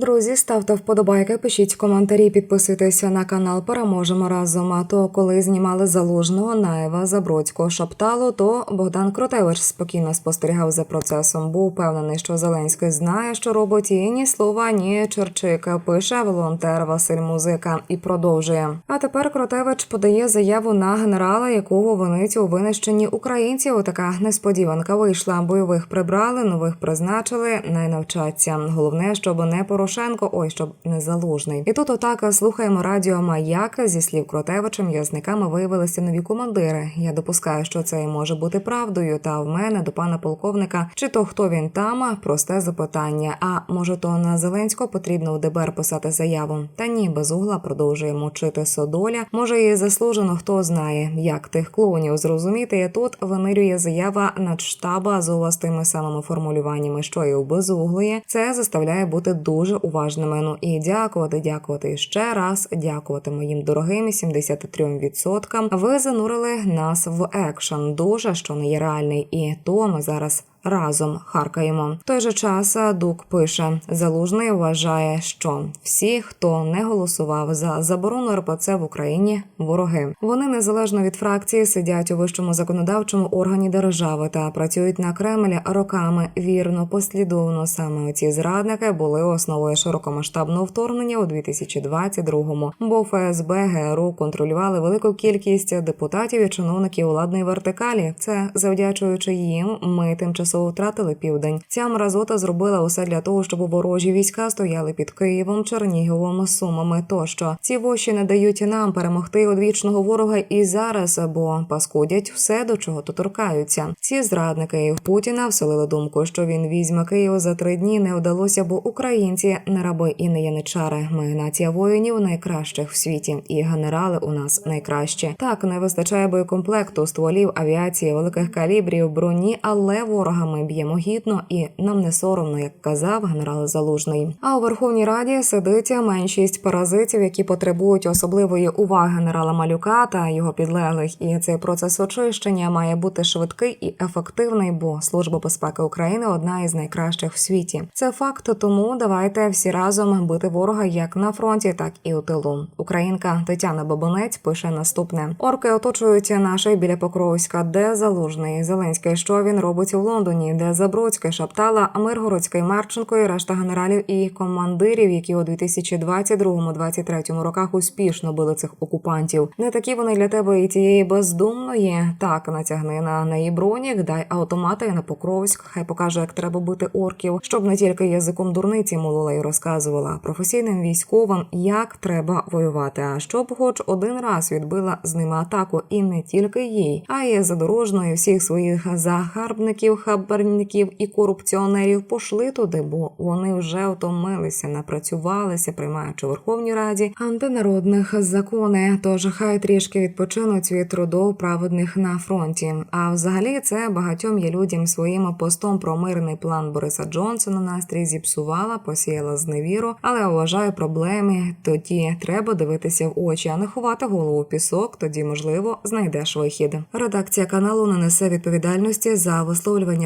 Друзі, ставте вподобайки, пишіть коментарі, підписуйтеся на канал. Переможемо разом. А то коли знімали залужного Наєва Забродського Шапталу, то Богдан Кротевич спокійно спостерігав за процесом. Був впевнений, що Зеленський знає, що робить, ні слова, ні черчика. Пише волонтер Василь Музика і продовжує. А тепер Кротевич подає заяву на генерала, якого винить у винищенні українців. Така несподіванка вийшла. Бойових прибрали, нових призначили, не навчаться. Головне, щоб не Порошенко, ой, щоб не залужний. І тут отак слухаємо радіо Маяк. Зі слів Кротевича, м'язниками виявилися нові командири. Я допускаю, що це і може бути правдою. Та в мене до пана полковника, чи то хто він там, просте запитання. А може, то на Зеленського потрібно у ДБР писати заяву? Та ні, без угла продовжує мучити Содоля. Може, і заслужено, хто знає, як тих клоунів зрозуміти. І тут винирює заява надштаба з тими самими формулюваннями, що і у безуглої. Це заставляє бути дуже уважними. Ну і дякувати, дякувати ще раз. Дякувати моїм дорогим 73%. Ви занурили нас в екшен. Дуже що не є реальний, і то ми зараз. Разом харкаємо. В той же час Дук пише: Залужний вважає, що всі, хто не голосував за заборону РПЦ в Україні, вороги. Вони незалежно від фракції сидять у вищому законодавчому органі держави та працюють на Кремлі роками вірно, послідовно. Саме ці зрадники були основою широкомасштабного вторгнення у 2022-му, бо ФСБ ГРУ контролювали велику кількість депутатів і чиновників владної вертикалі. Це завдячуючи їм, ми тимчасово втратили південь. Ця мразота зробила усе для того, щоб ворожі війська стояли під Києвом, Черніговом, Сумами. Тощо ці воші не дають нам перемогти одвічного ворога і зараз, бо паскудять все, до чого то торкаються. Ці зрадники Путіна вселили думку, що він візьме Київ за три дні. Не вдалося, бо українці не раби і не яничари. Ми нація воїнів найкращих в світі, і генерали у нас найкращі. Так не вистачає боєкомплекту, стволів, авіації, великих калібрів, броні, але ворога ми б'ємо гідно і нам не соромно, як казав генерал Залужний. А у Верховній Раді сидить меншість паразитів, які потребують особливої уваги генерала Малюка та його підлеглих. І цей процес очищення має бути швидкий і ефективний, бо служба безпеки України одна із найкращих в світі. Це факт, тому давайте всі разом бити ворога як на фронті, так і у тилу. Українка Тетяна Бабонець пише наступне: орки оточують наші біля Покровська, де залужний Зеленський. Що він робить у Лондоні, де Забродська, Шаптала, Миргородська і Марченко і решта генералів і командирів, які у 2022-2023 роках успішно били цих окупантів. Не такі вони для тебе і тієї бездумної. Так натягни на неї бронік, дай автомати на Покровськ. Хай покаже, як треба бити орків, щоб не тільки язиком дурниці молола і розказувала професійним військовим, як треба воювати. А щоб, хоч один раз відбила з ними атаку, і не тільки їй, а й задорожною всіх своїх загарбників, хабарників і корупціонерів пошли туди, бо вони вже втомилися, напрацювалися, приймаючи у Верховній Раді антинародних закони. Тож хай трішки відпочинуть від трудов праведних на фронті. А взагалі це багатьом є людям своїм постом про мирний план Бориса Джонсона настрій зіпсувала, посіяла зневіру, але вважаю проблеми. Тоді треба дивитися в очі, а не ховати голову в пісок. Тоді можливо знайдеш вихід. Редакція каналу не несе відповідальності за висловлювання